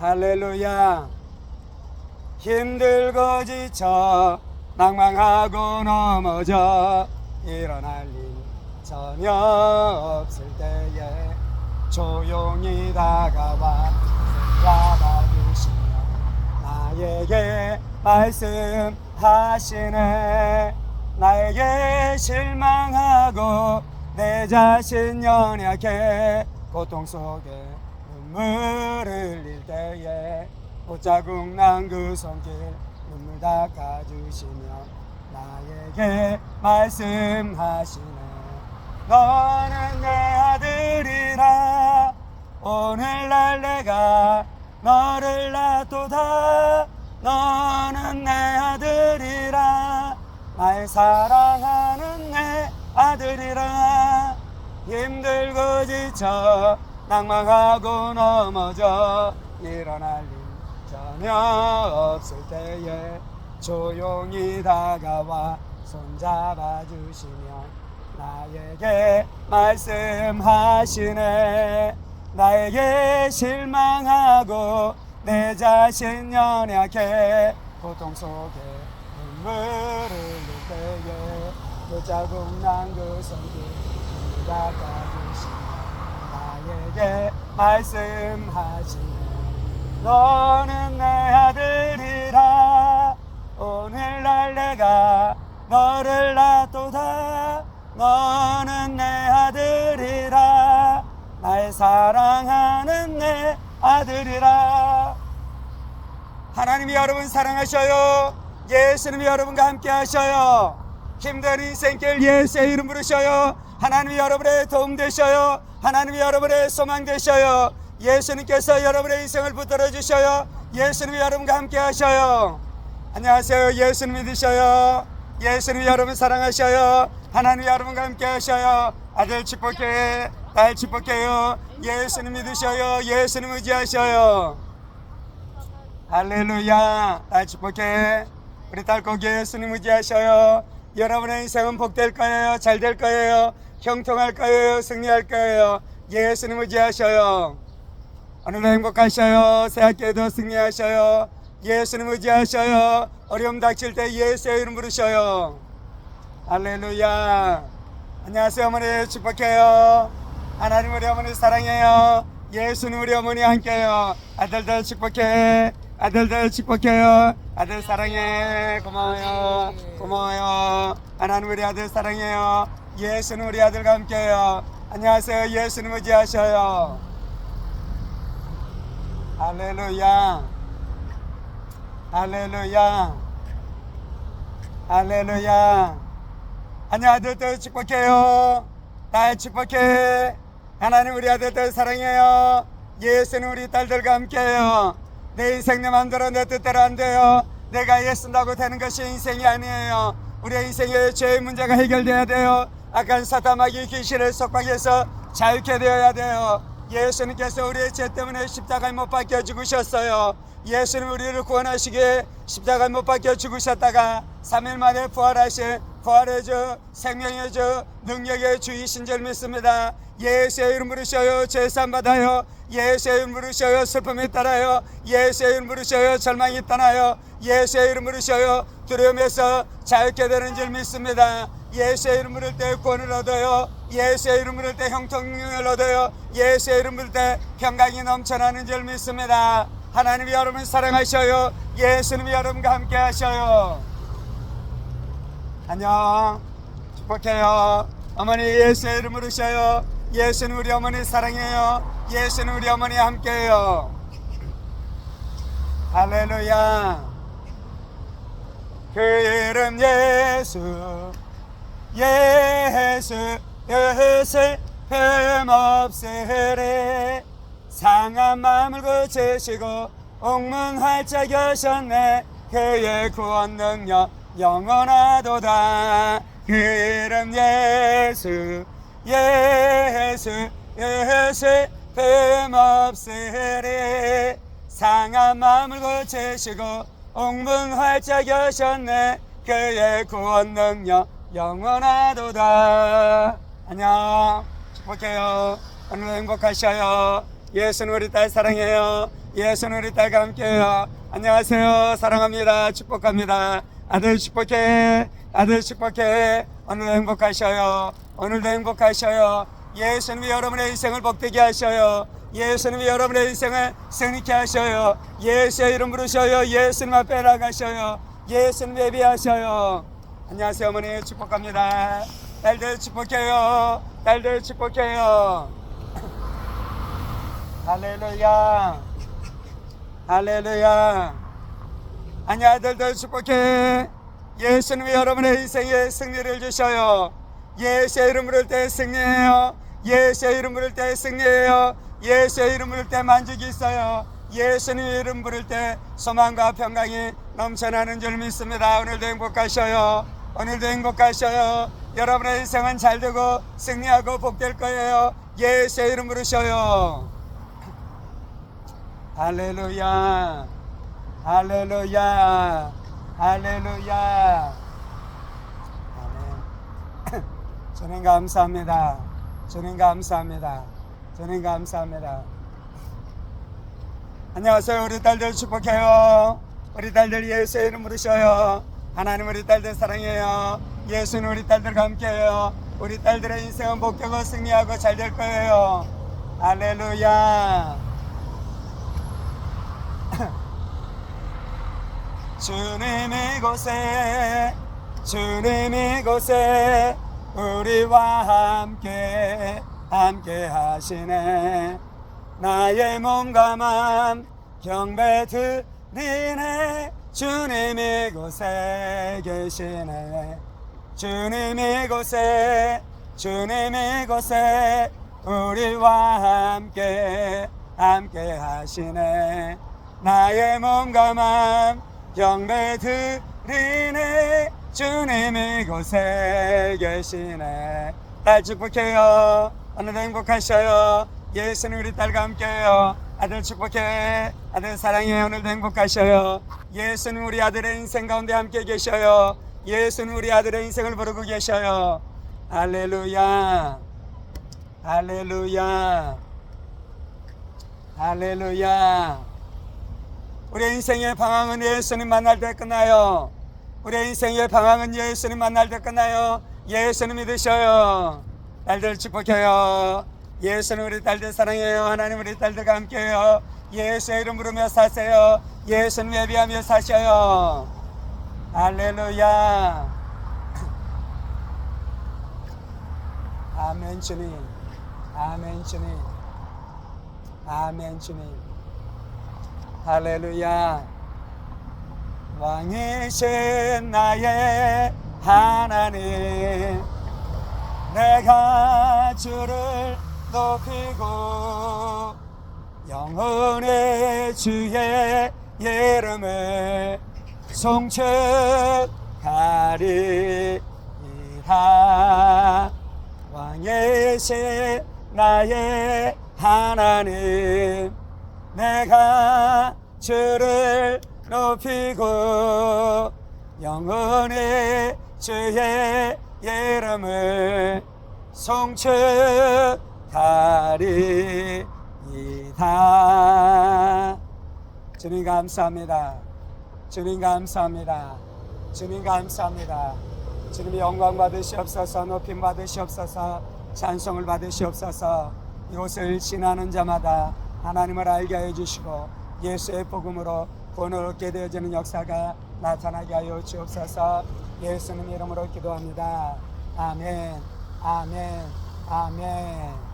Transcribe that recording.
할렐루야. 힘들고 지쳐 낭망하고 넘어져 일어날 일 전혀 없을 때에 조용히 다가와 잡아주시며 나에게 말씀하시네. 나에게 실망하고 내 자신 연약해 고통 속에 눈물을 흘릴 때에 옷자국 난 그 손길 눈물 닦아주시며 나에게 말씀하시네. 너는 내 아들이라 오늘날 내가 너를 놔두다. 너는 내 아들이라 날 사랑하는 내 아들이라. 힘들고 지쳐 낭망하고 넘어져 일어날 일 전혀 없을 때에 조용히 다가와 손잡아 주시며 나에게 말씀하시네. 나에게 실망하고 내 자신 연약해 고통 속에 눈물을 흘릴 때에 그 자국 난그 손길 닦아주시며 나에게 말씀하시네 너는 내 아들이라. 오늘날 내가 너를 놔두다. 너는 내 아들이라. 날 사랑하는 내 아들이라. 하나님이 여러분 사랑하셔요. 예수님이 여러분과 함께 하셔요. 힘든 인생길 예수의 이름 부르셔요. 하나님이 여러분의 도움 되셔요 하나님이 여러분의 소망 되셔요. 예수님께서 여러분의 인생을 붙들어 주셔요. 예수님이 여러분과 함께 하셔요. 안녕하세요. 예수님 믿으셔요? 예수님이 여러분 사랑하셔요? 하나님이 여러분과 함께 하셔요? 아들 축복해. 딸 축복해요. 예수님 믿으셔요? 예수님 의지하셔요? 할렐루야. 딸 축복해. 우리 딸꼭 예수님 의지하셔요 여러분의 인생은 복될 거예요 잘 될 거예요 형통할 거예요 승리할 거예요. 예수님 의지하셔요. 오늘도 행복하셔요. 새학기에도 승리하셔요. 예수님 의지하셔요. 어려움 닥칠 때 예수의 이름 부르셔요. 할렐루야. 안녕하세요 어머니. 축복해요. 하나님 우리 어머니 사랑해요. 예수님 우리 어머니 함께요. 아들들 축복해 아들들 축복해요. 아들 사랑해. 고마워요. 고마워요. 하나님 우리 아들 사랑해요. 예수님 우리 아들과 함께요. 안녕하세요. 예수님 의지하셔요. 할렐루야. 할렐루야. 할렐루야. 안녕 아들들 축복해요. 딸 축복해 하나님 우리 아들들 사랑해요. 예수는 우리 딸들과 함께해요 내 인생 내 맘대로 내 뜻대로 안 돼요. 내가 예쓴다고 되는 것이 인생이 아니에요. 우리의 인생의 죄의 문제가 해결돼야 돼요. 악한 사탄마귀 귀신을 속박해서 자유케 되어야 돼요. 예수님께서 우리의 죄 때문에 십자가에 못 박혀 죽으셨어요. 예수님 우리를 구원하시기에 십자가에 못 박혀 죽으셨다가 3일 만에 부활하신 부활의 주 생명의 주 능력의 주이신 줄 믿습니다. 예수의 이름 부르셔요. 죄산 받아요. 예수의 이름 부르셔요. 슬픔이 떠나요. 예수의 이름 부르셔요. 절망이 떠나요. 예수의 이름 부르셔요. 두려움에서 자유케 되는 줄 믿습니다. 예수의 이름 부를 때 구원을 얻어요. 예수의 이름 부를 때 형통을 얻어요. 예수의 이름 부를 때 평강이 넘쳐나는 줄 믿습니다. 하나님이 여러분 사랑하셔요. 예수님이 여러분과 함께 하셔요 안녕. 축복해요. 어머니 예수의 이름 부르셔요. 예수는 우리 어머니 사랑해요. 예수는 우리 어머니 함께해요. 할렐루야. 그 이름 예수 예수 예수 흠없으리. 상한 마음을 고치시고 옥문 활짝 여셨네. 그의 구원 능력 영원하도다 그 이름 예수 예수 예수 흠없으리 상한 마음을 고치시고 옥문 활짝 여셨네 그의 구원 능력 영원하도다 안녕 축복해요 오늘 행복하셔요 예수는 우리 딸 사랑해요 예수는 우리 딸과 함께해요. 안녕하세요. 사랑합니다. 축복합니다. 아들 축복해. 아들 축복해. 오늘도 행복하셔요. 오늘도 행복하셔요. 예수님이 여러분의 인생을 복되게 하셔요. 예수님이 여러분의 인생을 승리케 하셔요. 예수의 이름 부르셔요. 예수님 앞에 나가셔요. 예수님 예비하셔요. 안녕하세요 어머니 축복합니다. 딸들 축복해요. 딸들 축복해요. 할렐루야. 할렐루야. 아니 아들들 축복해. 예수님이 여러분의 인생에 승리를 주셔요. 예수의 이름 부를 때 승리해요. 예수의 이름 부를 때 승리해요. 예수의 이름 부를 때 만족이 있어요. 예수님 이름 부를 때 소망과 평강이 넘쳐나는 줄 믿습니다. 오늘도 행복하셔요. 오늘도 행복하셔요. 여러분의 인생은 잘 되고 승리하고 복될 거예요. 예수의 이름 부르셔요. 할렐루야. 할렐루야. 할렐루야. 아멘. 주님 감사합니다. 주님 감사합니다. 주님 감사합니다. 안녕하세요. 우리 딸들 축복해요. 우리 딸들 예수의 이름 부르셔요. 하나님 우리 딸들 사랑해요. 예수는 우리 딸들과 함께해요. 우리 딸들의 인생은 복되고 승리하고 잘 될 거예요. 할렐루야. 주님의 곳에 주님의 곳에 우리와 함께 함께 하시네. 나의 몸과 맘 경배 드리네. 주님의 곳에 계시네. 주님의 곳에 주님의 곳에 우리와 함께 함께 하시네. 나의 몸과 맘 경배 드리네 주님의 곳에 계시네. 딸 축복해요. 오늘도 행복하셔요. 예수는 우리 딸과 함께해요. 아들 축복해. 아들 사랑해. 오늘도 행복하셔요. 예수는 우리 아들의 인생 가운데 함께 계셔요. 예수는 우리 아들의 인생을 부르고 계셔요. 할렐루야. 할렐루야. 할렐루야 우리 인생의 방황은 예수님 만날 때 끝나요. 우리 인생의 방황은 예수님 만날 때 끝나요. 예수님 믿으셔요. 딸들 축복해요. 예수는 우리 딸들 사랑해요. 하나님 우리 딸들과 함께해요. 예수의 이름 부르며 사세요. 예수님 예비하며 사셔요. 할렐루야. 아멘 주님. 아멘 주님. 아멘 주님. 할렐루야. 왕이신 나의 하나님 내가 주를 높이고 영혼의 주의 이름을 송축하리이다 왕이신 나의 하나님 내가 주를 높이고 영원히 주의 이름을 송축하리이다. 주님 감사합니다. 주님 감사합니다. 주님 감사합니다. 주님 영광 받으시옵소서 높임 받으시옵소서 찬송을 받으시옵소서. 이곳을 지나는 자마다 하나님을 알게 해주시고 예수의 복음으로 구원을 얻게 되어지는 역사가 나타나게 하여 주옵소서 예수님 이름으로 기도합니다. 아멘, 아멘, 아멘.